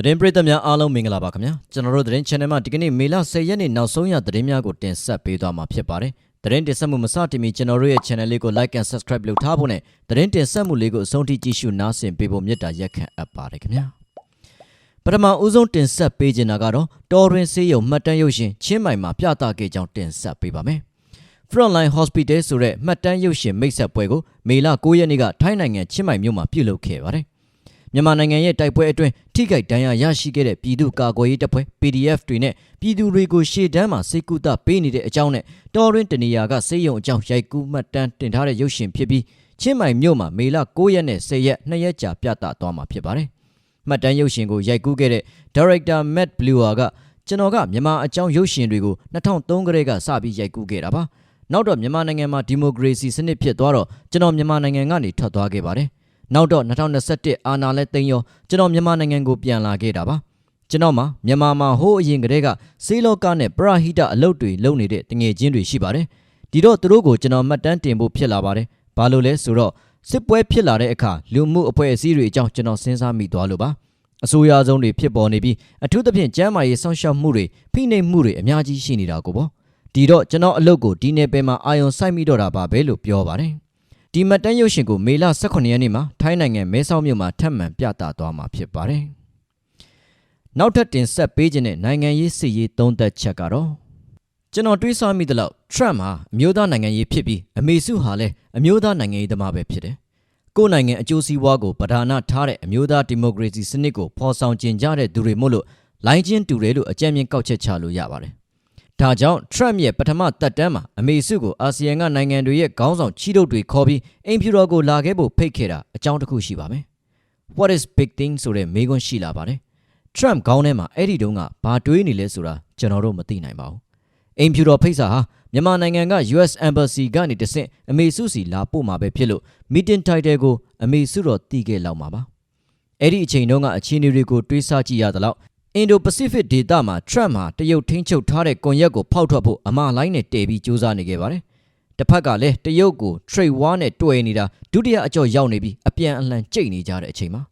သတင်းပရိသတ်များအားလုံးမင်္ဂလာပါခင်ဗျာကျွန်တော်တို့သတင်း channel မှာဒီကနေ့မေလ10ရက်နေ့နောက်ဆုံးရသတင်းများကိုတင်ဆက်ပေးသွားမှာဖြစ်ပါတယ်သတင်းတင်ဆက်မှုမစတင်မီကျွန်တော်တို့ရဲ့ channel လေးကို like and subscribe လုပ်ထားဖို့နဲ့သတင်းတင်ဆက်မှုလေးကိုအဆုံးထိကြည့်ရှုနားဆင်ပေးဖို့မေတ္တာရက်ခံအပ်ပါတယ်ခင်ဗျာပထမဦးဆုံးတင်ဆက်ပေးခြင်းတာကတော့တော်ရင်ဆေးရုံမှတ်တမ်းရုပ်ရှင်ချင်းမိုင်မှာပြသခဲ့ကြောင်းတင်ဆက်ပေးပါမယ် Frontline Hospital ဆိုတဲ့မှတ်တမ်းရုပ်ရှင်မိတ်ဆက်ပွဲကိုမေလ9ရက်နေ့ကထိုင်းနိုင်ငံချင်းမိုင်မြို့မှာပြုလုပ်ခဲ့ပါတယ် မြန်မာနိုင်ငံရဲ့တိုက်ပွဲအတွင်းထိခိုက်ဒဏ်ရာရရှိခဲ့တဲ့ပြည်သူ့ကာကွယ်ရေးတပ်ဖွဲ့ PDF တွေနဲ့ပြည်သူတွေကိုရှေ့တန်းမှာစိတ်ကူးတာပေးနေတဲ့အကြောင်းနဲ့တော်ရင်တနေရာကစေယုံအကြောင်းရိုက်ကူးမှတ်တမ်းတင်ထားတဲ့ရုပ်ရှင်ဖြစ်ပြီးချင်းမိုင်မြို့မှာမေလ9ရက်နဲ့10ရက်2ရက်ကြာပြသသွားမှာဖြစ်ပါတယ်မှတ်တမ်းရုပ်ရှင်ကိုရိုက်ကူးခဲ့တဲ့ Director Matt Bluer ကကျွန်တော်ကမြန်မာအကြောင်းရုပ်ရှင်တွေကို2003ကတည်းကစပြီးရိုက်ကူးခဲ့တာပါနောက်တော့မြန်မာနိုင်ငံမှာဒီမိုကရေစီစနစ်ဖြစ်သွားတော့ကျွန်တော်မြန်မာနိုင်ငံကနေထွက်သွားခဲ့ပါတယ် နောက်တော့2021အာဏာလဲသိမ်းရောကျွန်တော်မြန်မာနိုင်ငံကိုပြန်လာခဲ့တာပါကျွန်တော်မှာမြန်မာမှာဟိုးအရင်ကတည်းကစေးလောကနဲ့ပရဟိတအလုပ်တွေလုပ်နေတဲ့တငယ်ချင်းတွေရှိပါတယ်ဒီတော့သူတို့ကိုကျွန်တော်မှတ်တမ်းတင်ဖို့ဖြစ်လာပါတယ်ဘာလို့လဲဆိုတော့စစ်ပွဲဖြစ်လာတဲ့အခါလူမှုအဖွဲ့အစည်းတွေအကြောင်းကျွန်တော်စဉ်းစားမိသွားလို့ပါအဆိုအရဆုံးတွေဖြစ်ပေါ်နေပြီးအထူးသဖြင့်ကျန်းမာရေးစောင့်ရှောက်မှုတွေဖိနှိပ်မှုတွေအများကြီးရှိနေတာကိုပေါ့ဒီတော့ကျွန်တော်အလုပ်ကိုဒီနယ်ပယ်မှာအာယုံစိုက်မိတော့တာပါပဲလို့ပြောပါတယ် ဒီမှတ်တမ်းရုပ်ရှင်ကိုမေလ18ရက်နေ့မှာထိုင်းနိုင်ငံမဲဆောက်မြို့မှာထပ်မံပြသသွားမှာဖြစ်ပါတယ်နောက်ထပ်တင်ဆက်ပေးခြင်းတဲ့နိုင်ငံရေးစစ်ရေးသုံးသက်ချက်ကတော့ကျွန်တော်တွေးဆမိသလောက် Trump ဟာအမျိုးသားနိုင်ငံရေးဖြစ်ပြီးအမေစုဟာလည်းအမျိုးသားနိုင်ငံရေးသမားပဲဖြစ်တယ်ကိုယ်နိုင်ငံအကျိုးစီးပွားကိုပဓာနာထားတဲ့အမျိုးသားဒီမိုကရေစီစနစ်ကိုဖော်ဆောင်ကျင်ကြတဲ့သူတွေမို့လို့လိုင်းချင်းတူတယ်လို့အကြံဉာဏ်ကောက်ချက်ချလို့ရပါတယ်။ ဒါကြောင့် Trump ရဲ့ပထမသက်တမ်းမှာအမေစုကိုအာဆီယံကနိုင်ငံတွေရဲ့ခေါင်းဆောင်ချီးတုပ်တွေခေါ်ပြီးအင်ဖြူတော်ကိုလာခဲ့ဖို့ဖိတ်ခဲ့တာအကြောင်းတစ်ခုရှိပါမယ်။ What is big thing ဆိုတဲ့မေးခွန်းရှိလာပါတယ်။ Trump ခေါင်းထဲမှာအဲ့ဒီတုန်းကဘာတွေးနေလဲဆိုတာကျွန်တော်တို့မသိနိုင်ပါဘူး။အင်ဖြူတော်ဖိတ်စာဟာမြန်မာနိုင်ငံက US Embassy ကနေတဆင့်အမေစုစီလာပို့မှာပဲဖြစ်လို့ meeting title ကိုအမေစုတော်တီးခဲ့လောက်မှာပါ။အဲ့ဒီအချိန်တုန်းကအခြေအနေတွေကိုတွေးဆကြည့်ရသလောက် အင်ဒိုပစိဖိတ်ဒေသမှာ Trump ဟာတရုတ်ထိန်းချုပ်ထားတဲ့ကွန်ရက်ကိုဖောက်ထွက်ဖို့အမှားလိုင်းနဲ့တည်ပြီးစူးစမ်းနေခဲ့ပါတယ်။တစ်ဖက်ကလည်းတရုတ်ကို trade war နဲ့တွယ်နေတာဒုတိယအကြော့ရောက်နေပြီးအပြန်အလှန်ကြိတ်နေကြတဲ့အချိန်မှာ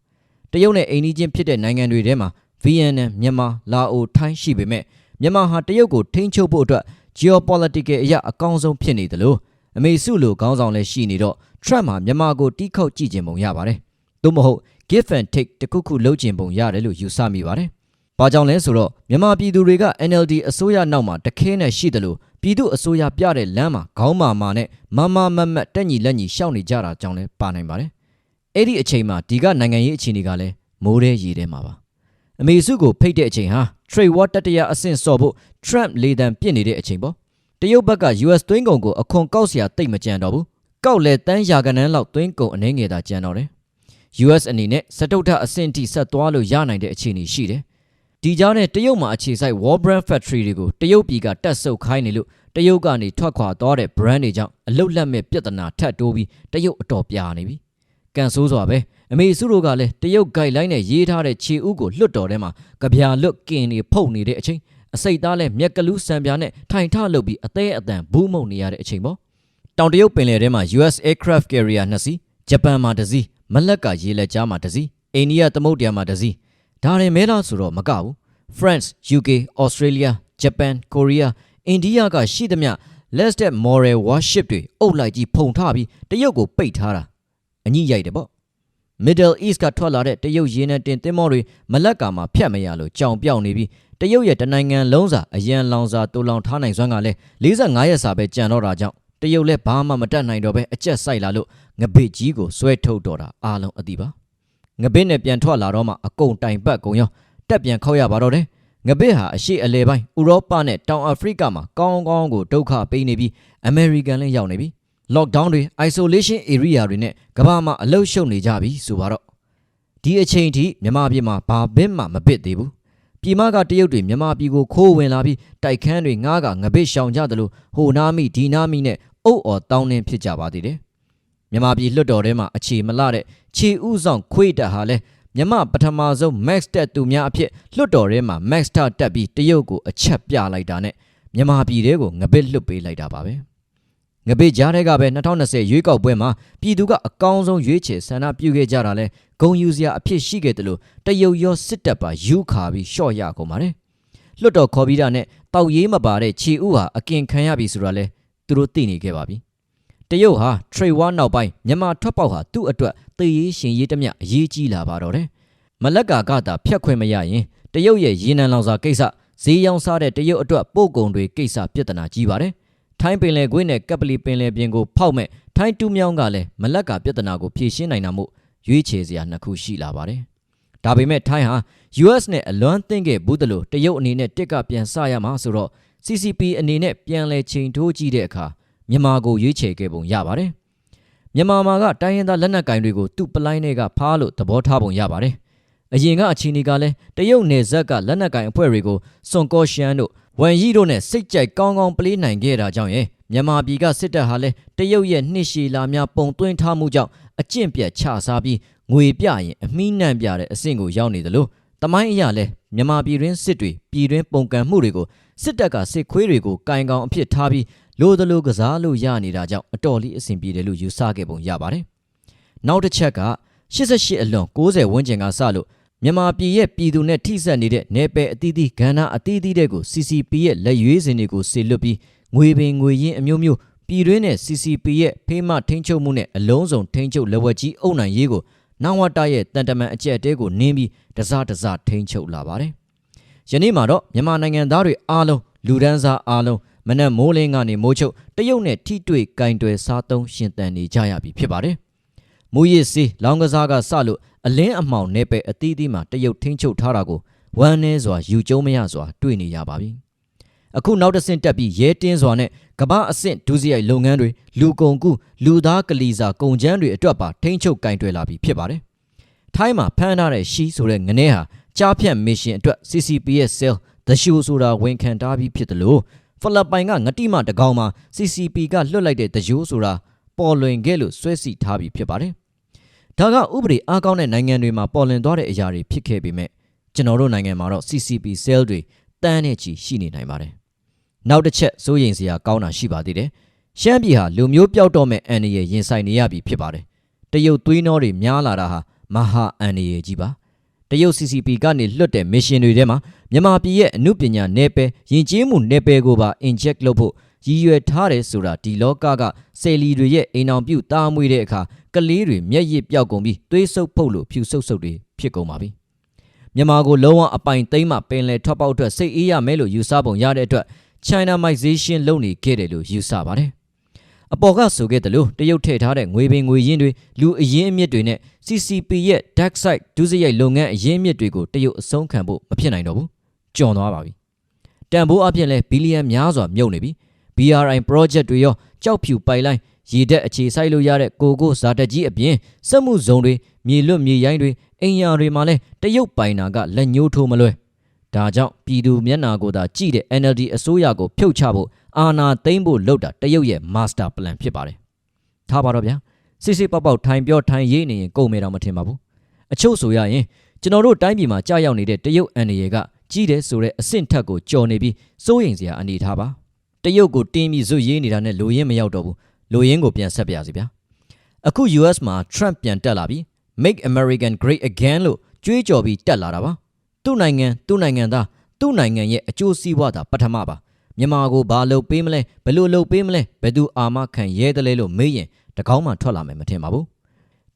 တရုတ်နဲ့အိန္ဒိချင်းဖြစ်တဲ့နိုင်ငံတွေထဲမှာ VNM မြန်မာလာအိုထိုင်းရှိပေမဲ့မြန်မာဟာတရုတ်ကိုထိန်းချုပ်ဖို့အတွက် geopolitical အရာအကောင်းဆုံးဖြစ်နေတယ်လို့အမေစုလိုခေါင်းဆောင်လည်းရှိနေတော့ Trump ဟာမြန်မာကိုတီးခေါက်ကြည့်ခြင်းပုံရပါတယ်။သို့မဟုတ် give and take တခုခုလုပ်ခြင်းပုံရတယ်လို့ယူဆမိပါတယ်။ ။ဘာကြောင့်လဲဆိုတော့မြန်မာပြည်သူတွေက NLD အစိုးရနောက်မှာတခဲနဲ့ရှိတယ်လို့ပြည်သူအစိုးရပြတဲ့လမ်းမှာခေါင်းမာမာနဲ့မမမမတက်ညီလက်ညီရှောင်နေကြတာကြောင့်လည်းပါနိုင်ပါတယ်။အဲ့ဒီအချိန်မှာဒီကနိုင်ငံရေးအခြေအနေကလည်းမိုးတဲ့ရေထဲမှာပါ။အမေစုကိုဖိတ်တဲ့အချိန်ဟာ trade war တတရအဆင့်စော့ဖို့ Trump လေတံပြစ်နေတဲ့အချိန်ပေါ့။တရုတ်ဘက်က US သွင်းကုန်ကိုအခွန်ကောက်စရာတိတ်မကြံတော့ဘူး။ကောက်လေတန်းရာကနန်းလောက်သွင်းကုန်အနေငယ်သာကြံတော့တယ်။ US အနေနဲ့စတုထအဆင့်ထိဆက်သွားလို့ရနိုင်တဲ့အခြေအနေရှိတယ် ဒီကြားနဲ့တရုတ်မှာအခြေစိုက် Wall Brand Factory တွေကိုတရုတ်ပြည်ကတက်ဆုပ်ခိုင်းနေလို့တရုတ်ကနေထွက်ခွာသွားတဲ့ brand တွေကြောင့်အလုတ်လက်မဲ့ပြဿနာထပ်တိုးပြီးတရုတ်အတော်ပြာနေပြီကန်ဆိုးစွာပဲအမေစုတို့ကလည်းတရုတ် guideline နဲ့ရေးထားတဲ့ခြေဥကိုလွတ်တော်ထဲမှာကြပြာလွတ်ကင်နေဖုတ်နေတဲ့အချိန်အစိတ်သားလဲမြက်ကလူးစံပြားနဲ့ထိုင်ထလုပ်ပြီးအသေးအတန်ဘူးမုံနေရတဲ့အချိန်ပေါ့တောင်တရုတ်ပင်လယ်ထဲမှာ US aircraft carrier နှစ်စီးဂျပန်မှာတစ်စီးမလက်ကရေလက်ကြားမှာတစ်စီးအိန္ဒိယသမုဒ္ဒရာမှာတစ်စီး ဒါရင်မဲလားဆိုတော့မကဘူး France UK Australia Japan Korea အိန္ဒိယကရှိသမျှ less that moral warship တွေအုပ်လိုက်ကြီးဖုံထားပြီးတရုတ်ကိုပိတ်ထားတာအညိရိုက်တယ်ပေါ့ Middle East ကထွက်လာတဲ့တရုတ်ရေနံတင်သင်္ဘောတွေမလက်ကာမှာဖြတ်မရလို့ကြောင်ပြောင်နေပြီးတရုတ်ရဲ့တနိုင်ငံလုံးစာအရန်လောင်စာတူလောင်ထားနိုင်စွမ်းကလည်း45ရက်စာပဲကြံတော့တာကြောင့်တရုတ်လည်းဘာမှမတတ်နိုင်တော့ပဲအကျက်ဆိုင်လာလို့ငပိတ်ကြီးကိုဆွဲထုတ်တော့တာအားလုံးအတိပါ ငပိတ်နဲ့ပြန်ထွက်လာတော့မှအကုန်တိုင်ပတ်ကုန်ရောတက်ပြန်ခောက်ရပါတော့တယ်ငပိတ်ဟာအရှိအလဲပိုင်းဥရောပနဲ့တောင်အာဖရိကမှာကောင်းကောင်းကိုဒုက္ခပေးနေပြီးအမေရိကန်လည်းရောက်နေပြီ lockdown တွေ isolation area တွေနဲ့ကမ္ဘာမှာအလုရှုံနေကြပြီဆိုပါတော့ဒီအချိန်ထိမြန်မာပြည်မှာဘာဘင်းမှမပစ်သေးဘူးပြည်မကတရုတ်တွေမြန်မာပြည်ကိုခိုးဝင်လာပြီးတိုက်ခန်းတွေငားကငပစ်ရှောင်ကြတယ်လို့ဟိုနာမိဒီနာမိနဲ့အုပ်အော်တောင်းနှင်းဖြစ်ကြပါသေးတယ် မြန်မာပြည်လွတ်တော်ထဲမှာအခြေမလတဲ့ခြေဥဆောင်ခွေးတက်ဟာလဲမြမပထမဆုံး max တက်သူများအဖြစ်လွတ်တော်ထဲမှာ max တက်ပြီးတရုတ်ကိုအချက်ပြလိုက်တာနဲ့မြန်မာပြည်ထဲကိုငပစ်လွတ်ပေးလိုက်တာပါပဲငပိကြားတဲ့ကပဲ2020ရွေးကောက်ပွဲမှာပြည်သူကအကောင်းဆုံးရွေးချယ်ဆန္ဒပြုခဲ့ကြတာလဲဂုံယူစရာအဖြစ်ရှိခဲ့တယ်လို့တရုတ်ရောစစ်တပ်ပါယူခါပြီးရှော့ရကုန်ပါတယ်လွတ်တော်ခေါ်ပြီးတာနဲ့တောက်ရေးမပါတဲ့ခြေဥဟာအကင်ခံရပြီဆိုတာလဲသူတို့သိနေခဲ့ပါပြီ တရုတ်ဟာ trade war နောက်ပိုင်းမြန်မာထွက်ပေါက်ဟာသူ့အတွက်သေရေးရှင်ရေးတမျှအရေးကြီးလာပါတော့တယ်မလက်ကကတာဖြတ်ခွင့်မရရင်တရုတ်ရဲ့ရေနံလောင်စာကိစ္စဈေးရောင်းစားတဲ့တရုတ်အတွက်ပို့ကုန်တွေကိစ္စပြဿနာကြီးပါတယ်ထိုင်းပင်လယ်ကွေ့နဲ့ကပ်ပလီပင်လယ်ပြင်ကိုဖောက်မဲ့ထိုင်းတူးမြောင်းကလည်းမလက်ကပြဿနာကိုဖြေရှင်းနိုင်တာမို့ရွေးချယ်စရာနှစ်ခုရှိလာပါတယ်ဒါပေမဲ့ထိုင်းဟာ US နဲ့အလွမ်းသင့်ခဲ့ဘူးတလို့တရုတ်အနေနဲ့တစ်ကပြန်စရမှာဆိုတော့ CCP အနေနဲ့ပြန်လဲချိန်ထိုးကြည့်တဲ့အခါ မြန်မာကိုရွေးချယ်ခဲ့ပုံရပါတယ်မြန်မာမှာကတိုင်းရင်းသားလက်နက်ကင်တွေကိုသူ့ပလိုင်းတွေကဖားလို့သဘောထားပုံရပါတယ်အရင်ကအချိန်တွေကလည်းတရုတ်နယ်ဇက်ကလက်နက်ကင်အဖွဲ့တွေကိုစွန်ကောရှန်တို့ဝမ်ရီတို့နဲ့စိတ်ကြိုက်ကောင်းကောင်းပလေးနိုင်ခဲ့တာကြောင့်ရဲ့မြန်မာပြည်ကစစ်တပ်ဟာလည်းတရုတ်ရဲ့နှစ်ရှည်လာများပုံသွင်းထားမှုကြောင့်အကျင့်ပြတ်ချစားပြီးငွေပြရင်အမိနှံ့ပြတဲ့အဆင့်ကိုရောက်နေတယ်လို့ တမိုင်းအရာလဲမြန်မာပြည်တွင်းစစ်တွေပြည်တွင်းပုံကံမှုတွေကိုစစ်တပ်ကစစ်ခွေးတွေကိုကင်ကောင်အဖြစ်ထားပြီးလိုသလိုကစားလို့ရနေတာကြောင့်အတော်လေးအဆင်ပြေတယ်လို့ယူဆခဲ့ပုံရပါတယ်။နောက်တစ်ချက်က88အလွန်90ဝန်းကျင်ကစလို့မြန်မာပြည်ရဲ့ပြည်သူနဲ့ထိစပ်နေတဲ့နယ်ပယ်အသီးသီးကဏ္ဍအသီးသီးတွေကို CCP ရဲ့လက်ရွေးစင်တွေကိုဆေလွတ်ပြီးငွေပင်ငွေရင်းအမျိုးမျိုးပြည်တွင်းနဲ့ CCP ရဲ့ဖေးမထိန်းချုပ်မှုနဲ့အလုံးစုံထိန်းချုပ်လက်ဝက်ကြီးအုပ်နိုင်ရေးကို နောင်ဝတ္တရဲ့တန်တမန်အကျက်တဲကိုနင်းပြီးတစတစထိန်းချုပ်လာပါတယ်။ယနေ့မှာတော့မြန်မာနိုင်ငံသားတွေအားလုံးလူဒန်းစားအားလုံးမနက်မိုးလင်းကနေမိုးချုပ်တရုတ်နဲ့ထိတွေ့ကင်တွယ်စားသုံးရှင်သန်နေကြရပြီဖြစ်ပါတယ်။မူရစ်စီလောင်းကစားကစလို့အလင်းအမှောင်နေပဲအသီးသီးမှာတရုတ်ထိန်းချုပ်ထားတာကိုဝမ်းနေစွာယူကျုံမရစွာတွေ့နေရပါပြီ။ အခုနောက်တစ်ဆင့်တက်ပြီးရဲတင်းစွာနဲ့ကမ္ဘာအဆင့်ဒုစရိုက်လုပ်ငန်းတွေလူကုန်ကူလူသားကလီစာကုန်ကျန်းတွေအတွက်ပါထိန်းချုပ်ကင်တွယ်လာပြီဖြစ်ပါတယ်။ထိုင်းမှာဖမ်းထားတဲ့ရှီဆိုတဲ့ငနေဟာကြားဖြတ်မစ်ရှင်အတွက် CCP ရဲ့ cell သရှူဆိုတာဝန်ခံထားပြီးဖြစ်တယ်လို့ဖိလစ်ပိုင်ကငတိမတကောင်မှာ CCP ကလွတ်လိုက်တဲ့တယိုးဆိုတာပေါ်လွင်ခဲ့လို့ဆွဲစီထားပြီးဖြစ်ပါတယ်။ဒါကဥပဒေအားကောင်းတဲ့နိုင်ငံတွေမှာပေါ်လွင်သွားတဲ့အရာတွေဖြစ်ခဲ့ပေမဲ့ကျွန်တော်တို့နိုင်ငံမှာတော့ CCP cell တွေတန်းနဲ့ချီရှိနေနိုင်ပါတယ်။ နောက်တစ်ချက်စိုးရိမ်စရာကောင်းတာရှိပါသေးတယ်။ရှမ်းပြည်ဟာလူမျိုးပျောက်တော့မဲ့အန်ဒီရဲ့ရင်ဆိုင်နေရပြီဖြစ်ပါတယ်။တရုတ်သွေးနှောတွေများလာတာဟာမဟာအန်ဒီရဲ့ကြီးပါ။တရုတ် CCP ကနေလွတ်တဲ့မစ်ရှင်တွေထဲမှာမြန်မာပြည်ရဲ့အမှုပညာနယ်ပယ်ယဉ်ကျေးမှုနယ်ပယ်ကိုပါ inject လုပ်ဖို့ရည်ရွယ်ထားတယ်ဆိုတာဒီလောကကဆယ်လီတွေရဲ့အိမ်အောင်ပြုတားမွေးတဲ့အခါကလေးတွေမျက်ရည်ပြောက်ကုန်ပြီးသွေးဆုပ်ဖုတ်လို့ဖြူဆုပ်ဆုပ်တွေဖြစ်ကုန်ပါပြီမြန်မာကိုလုံးဝအပိုင်သိမ်းမှပင်လယ်ထွက်ပေါက်အတွက်စိတ်အေးရမယ်လို့ယူဆပုံရတဲ့အတွက် Chinamization လုပ်နေခဲ့တယ်လို့ယူဆပါတယ်အပေါ်ကဆိုခဲ့တယ်လို့တရုတ်ထည့်ထားတဲ့ငွေပင်ငွေရင်းတွေလူအရင်းအမြစ်တွေနဲ့ CCP ရဲ့ dark side ဒုစရိုက်လုပ်ငန်းအရင်းအမြစ်တွေကိုတရုတ်အဆုံးခံဖို့မဖြစ်နိုင်တော့ဘူးကျော်သွားပါပြီတန်ဖိုးအပြင်လဲဘီလီယံများစွာမြုပ်နေပြီ BRI project တွေရောကြောက်ဖြူပိုက်လိုင်းရေတက်အခြေဆိုင်လို့ရတဲ့ကိုကိုဇာတက်ကြီးအပြင်စက်မှုဇုံတွေမြေလွတ်မြေရိုင်းတွေအိမ်ယာတွေမှာလဲတရုတ်ပိုင်နာကလက်ညှိုးထိုးမလွဲ ဒါကြောင့်ပြည်သူမျက်နာကိုသာကြည့်တဲ့ NLD အစိုးရကိုဖြုတ်ချဖို့အာဏာသိမ်းဖို့လုပ်တာတရုတ်ရဲ့ master plan ဖြစ်ပါတယ်ထားပါတော့ဗျာစစ်စစ်ပေါက်ပေါက်ထိုင်ပြောထိုင်ရေးနေရင်ကုန်မယ်တော့မထင်ပါဘူးအချို့ဆိုရရင်ကျွန်တော်တို့တိုင်းပြည်မှာကြာရောက်နေတဲ့တရုတ်အန်ရယ်ကကြီးတယ်ဆိုတဲ့အဆင့်ထက်ကိုကြော်နေပြီးစိုးရိမ်စရာအနေထားပါတရုတ်ကိုတင်းပြီးဇွတ်ရေးနေတာနဲ့လူရင်းမရောက်တော့ဘူးလူရင်းကိုပြန်ဆက်ပြစီဗျာအခု US မှာ Trump ပြန်တက်လာပြီး Make American Great Again လို့ကြွေးကြော်ပြီးတက်လာတာပါ သူ့နိုင်ငံသူ့နိုင်ငံသားသူ့နိုင်ငံရဲ့အကျိုးစီးပွားသာပထမပါမြန်မာကိုဘာလုပ်ပေးမလဲဘယ်လိုလုပ်ပေးမလဲဘယ်သူအာမခံရဲတယ်လဲလို့မေးရင်တကောင်းမှထွက်လာမယ်မထင်ပါဘူး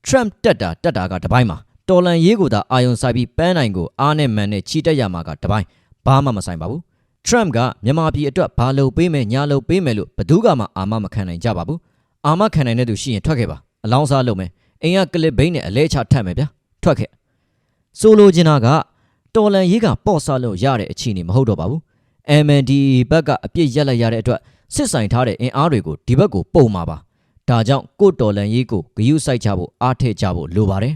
Trump တက်တာတက်တာကတပိုင်းမှာတော်လန်ရေးကိုသာအာယုံဆိုင်ပြီးပန်းနိုင်ကိုအားနဲ့မန်နဲ့ချီတက်ရမှာကတပိုင်းဘာမှမဆိုင်ပါဘူး Trump ကမြန်မာပြည်အတွက်ဘာလုပ်ပေးမယ်ညာလုပ်ပေးမယ်လို့ဘယ်သူကမှအာမမခံနိုင်ကြပါဘူးအာမခံနိုင်တဲ့သူရှိရင်ထွက်ခဲ့ပါအလောင်းစားလုပ်မယ်အိမ်ကကလစ်ဘိန်းနဲ့အလဲချထတ်မယ်ဗျာထွက်ခဲ့ဆိုလိုချင်တာက တော်လန်ရေးကပေါ့ဆလို့ရတဲ့အခြေအနေမဟုတ်တော့ပါဘူး MND ဘက်ကအပြစ်ရက်လိုက်ရတဲ့အတွက်စစ်ဆိုင်ထားတဲ့အင်အားတွေကိုဒီဘက်ကိုပုံမှာပါဒါကြောင့်ကိုတော်လန်ရေးကိုဂယုစိုက်ကြဖို့အားထည့်ကြဖို့လိုပါတယ်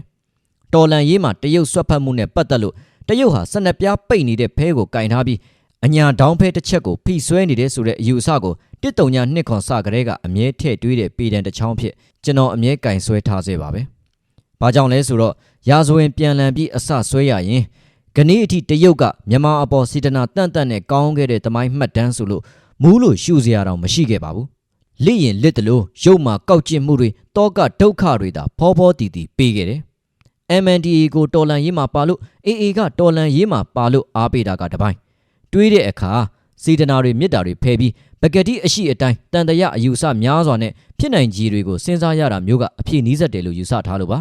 တော်လန်ရေးမှာတရုတ်ဆွတ်ဖက်မှုနဲ့ပတ်သက်လို့တရုတ်ဟာစနက်ပြားပိတ်နေတဲ့ဖဲကိုကင်ထားပြီးအညာဒေါင်းဖဲတစ်ချက်ကိုဖိဆွဲနေတဲ့ဆိုတဲ့အယူအဆကိုတစ်တုံညာနှစ်ခွန်စကလေးကအမြဲထည့်တွေးတဲ့ပေဒံတစ်ချောင်းဖြစ်ကျွန်တော်အမြဲကင်ဆွဲထားစေပါပဲ။ဘာကြောင့်လဲဆိုတော့ရာဇဝင်ပြန်လည်ပြီးအစဆွဲရရင် ဂနေ့အထိတရုတ်ကမြန်မာအပေါ်စီတနာတန့်တန့်နဲ့ကောင်းခဲ့တဲ့တမိုင်းမှတ်တမ်းဆိုလို့မူးလို့ရှူစရာတော့မရှိခဲ့ပါဘူးလိရင်လစ်တယ်လို့ရုပ်မာကောက်ကျစ်မှုတွေတောကဒုက္ခတွေသာဖောဖောတီတီပေးခဲ့တယ် MNDAA ကိုတော်လန်ရေးမှာပါလို့ AA ကတော်လန်ရေးမှာပါလို့အားပေးတာကတပိုင်းတွေးတဲ့အခါစေတနာတွေမေတ္တာတွေဖယ်ပြီးပကတိအရှိအတိုင်းတန်တရာအယူဆများစွာနဲ့ဖြစ်နိုင်ကြီးတွေကိုစဉ်းစားရတာမျိုးကအဖြစ်နီးစက်တယ်လို့ယူဆထားလို့ပါ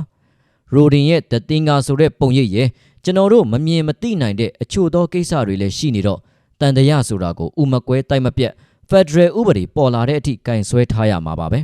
ရိုဒင်ရဲ့တတင်္ဂါဆိုတဲ့ပုံရိပ်ရဲ့ ကျွန်တော်တို့မမြင်မသိနိုင်တဲ့အချို့သောကိစ္စတွေလည်းရှိနေတော့တန်တရာဆိုတာကိုဥမကွဲတိုက်မပြတ်ဖက်ဒရယ်ဥပဒေပေါ်လာတဲ့အထိကင်ဆွဲထားရမှာပါပဲ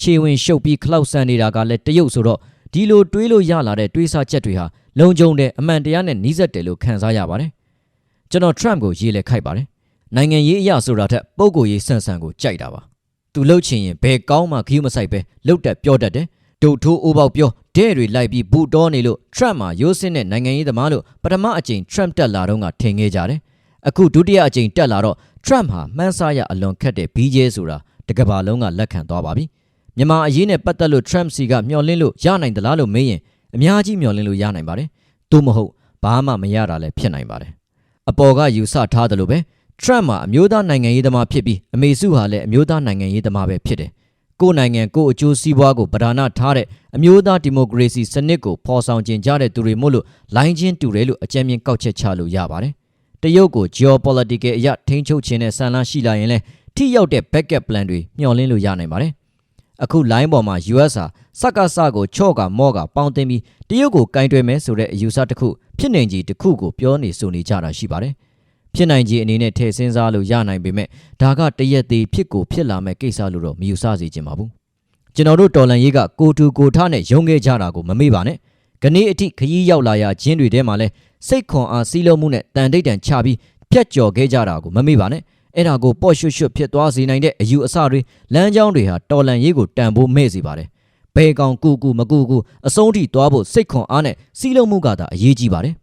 ခြေဝင်ရှုပ်ပြီးခလောက်ဆန်နေတာကလည်းတရုတ်ဆိုတော့ဒီလိုတွေးလို့ရလာတဲ့တွေးဆချက်တွေဟာလုံခြုံတဲ့အမှန်တရားနဲ့နှီးစပ်တယ်လို့ခံစားရပါတယ်။ကျွန်တော် Trump ကိုရေးလဲခိုက်ပါတယ်။နိုင်ငံရေးအရာဆိုတာထက်ပုံကိုရေးဆန်ဆန်ကိုကြိုက်တာပါ။သူလှုပ်ချင်ရင်ဘယ်ကောင်းမှခ ्यू မဆိုင်ပဲလှုပ်တက်ပြောတတ်တယ်။ ဒုတ်ထိုးအိုးပေါက်ပြောတဲ့တွေလိုက်ပြီးဘူတော်နေလို့ Trump မှာရိုးစင်းတဲ့နိုင်ငံရေးသမားလို့ပထမအကြိမ် Trump တက်လာတော့ကထင်ခဲ့ကြတယ်။အခုဒုတိယအကြိမ်တက်လာတော့ Trump ဟာမှန်းဆရအလွန်ခက်တဲ့ BJ ဆိုတာတကဘာလုံးကလက်ခံသွားပါပြီ။မြန်မာအရေးနဲ့ပတ်သက်လို့ Trump စီကမျှော်လင့်လို့ရနိုင်သလားလို့မေးရင်အများကြီးမျှော်လင့်လို့ရနိုင်ပါတယ်။သို့မဟုတ်ဘာမှမရတာလည်းဖြစ်နိုင်ပါတယ်။အပေါ်ကယူဆထားတယ်လို့ပဲ Trump မှာအမျိုးသားနိုင်ငံရေးသမားဖြစ်ပြီးအမေစုဟာလည်းအမျိုးသားနိုင်ငံရေးသမားပဲဖြစ်တယ်။ ကိုယ်နိုင်ငံကိုယ်အကျိုးစီးပွားကိုပဓာနာထားတဲ့အမျိုးသားဒီမိုကရေစီစနစ်ကိုဖော်ဆောင်ကျင်ကြတဲ့သူတွေမို့လို့လိုင်းချင်းတူတယ်လို့အကြံဉာဏ်ကောက်ချက်ချလို့ရပါတယ်။တရုတ်ကို geopolitical အရထိန်းချုပ်ခြင်းနဲ့ဆန်လန်းရှိလာရင်လည်းထိရောက်တဲ့ backup plan တွေမျှော်လင့်လို့ရနိုင်ပါတယ်။အခု line ပေါ်မှာ US ဟာစက္ကစကိုချော့ကမော့ကပေါင်းသိမ်းပြီးတရုတ်ကိုကင်တွယ်မယ်ဆိုတဲ့အယူဆတစ်ခုဖြစ်နိုင်ကြီးတစ်ခုကိုပြောနေဆိုနေကြတာရှိပါတယ်။ ဖြစ်နိုင်ကြီးအနေနဲ့ထည့်စဉ်းစားလို့ရနိုင်ပေမဲ့ဒါကတရက်သေးဖြစ်ကိုဖြစ်လာမဲ့ကိစ္စလို့တော့မယူဆစေချင်ပါဘူး။ကျွန်တော်တို့တော်လန်ရေးကကိုတူကိုထနဲ့ရုံခဲ့ကြတာကိုမမေ့ပါနဲ့။ကနေ့အထိခရီးရောက်လာရခြင်းတွေထဲမှာလဲစိတ်ခွန်အားစီးလုံးမှုနဲ့တန်တိတ်တန်ချပြီးဖြတ်ကျော်ခဲ့ကြတာကိုမမေ့ပါနဲ့။အဲ့ဒါကိုပေါ့ရွှွတ်ရွှွတ်ဖြစ်သွားစေနိုင်တဲ့အယူအဆတွေလမ်းကြောင်းတွေဟာတော်လန်ရေးကိုတန်ဖိုးမဲ့စေပါတယ်။ဘဲကောင်ကူကူမကူကူအဆုံးထိသွားဖို့စိတ်ခွန်အားနဲ့စီးလုံးမှုကသာအရေးကြီးပါတယ်။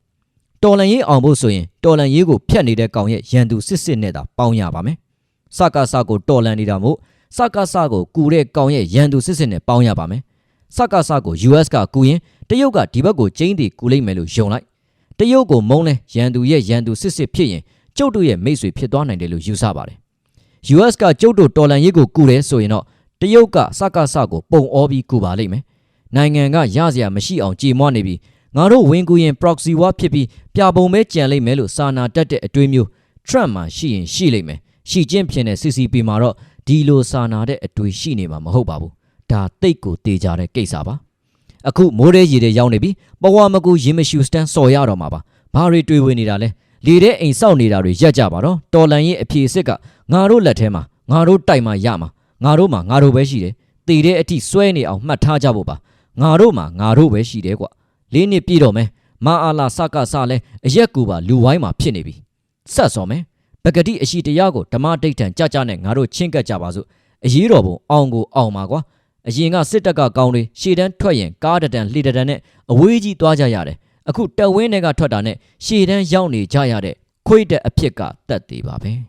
တော်လန်ရေးအောင်ဖို့ဆိုရင်တော်လန်ရေးကိုဖျက်နေတဲ့ကောင်ရဲ့ရန်သူစစ်စစ်နဲ့သာပေါင်းရပါမယ်။စကားစကိုတော်လန်နေတာမို့စကားစကိုကူတဲ့ကောင်ရဲ့ရန်သူစစ်စစ်နဲ့ပေါင်းရပါမယ်။စကားစကို US ကကူရင်တရုတ်ကဒီဘက်ကိုကျင်းတီကူလိုက်မယ်လို့ယုံလိုက်။တရုတ်ကိုမုန်းလဲရန်သူရဲ့ရန်သူစစ်စစ်ဖြစ်ရင်ကျုပ်တို့ရဲ့မိတ်ဆွေဖြစ်သွားနိုင်တယ်လို့ယူဆပါတယ်။ US ကကျုပ်တို့တော်လန်ရေးကိုကူတယ်ဆိုရင်တော့တရုတ်ကစကားစကိုပုံအောပြီးကူပါလိမ့်မယ်။နိုင်ငံကရစရာမရှိအောင်ကြေမွနေပြီး ငါတို့ဝင်ကူရင် proxy war ဖြစ်ပြီးပြပုံပဲကြံလိမ့်မယ်လို့စာနာတတ်တဲ့အတွေးမျိုး Trump မှာရှိရင်ရှိလိမ့်မယ်။ရှိချင်းဖြစ်တဲ့ CCP မှာတော့ဒီလိုစာနာတဲ့အတွေးရှိနေမှာမဟုတ်ပါဘူး။ဒါတိတ်ကိုတေးကြတဲ့ကိစ္စပါ။အခုမိုးရဲရည်တွေရောက်နေပြီပဝါမကူရင်မရှူစတန်စော်ရတော့မှာပါ။ဘာတွေတွေးဝင်နေတာလဲ။လေတဲ့အိမ်စောက်နေတာတွေရက်ကြပါတော့။တော်လန်ရဲ့အဖြေစစ်ကငါတို့လက်ထဲမှာငါတို့တိုက်မှာရမှာငါတို့မှာငါတို့ပဲရှိတယ်။တည်တဲ့အထိစွဲနေအောင်မှတ်ထားကြဖို့ပါ။ငါတို့မှာငါတို့ပဲရှိတယ်ကွ။ လေးနှစ်ပြည့်တော့မယ်။မာအာလာစကစလဲအရက်ကူပါလူဝိုင်းမှာဖြစ်နေပြီ။ဆက်စော်မယ်။ပဂတိအရှိတရားကိုဓမ္မဒိဋ္ဌံကြကြနဲ့ငါတို့ချင်းကပ်ကြပါစို့။အရေးတော်ပုံအောင်ကိုအောင်ပါကွာ။အရင်ကစစ်တပ်ကကောင်းတွေရှေ့တန်းထွက်ရင်ကားတတန်လှေတတန်နဲ့အဝေးကြီးသွားကြရတယ်။အခုတက်ဝင်းတွေကထွက်တာနဲ့ရှေ့တန်းရောက်နေကြရတဲ့ခွေးတဲ့အဖြစ်ကတက်သေးပါပဲ။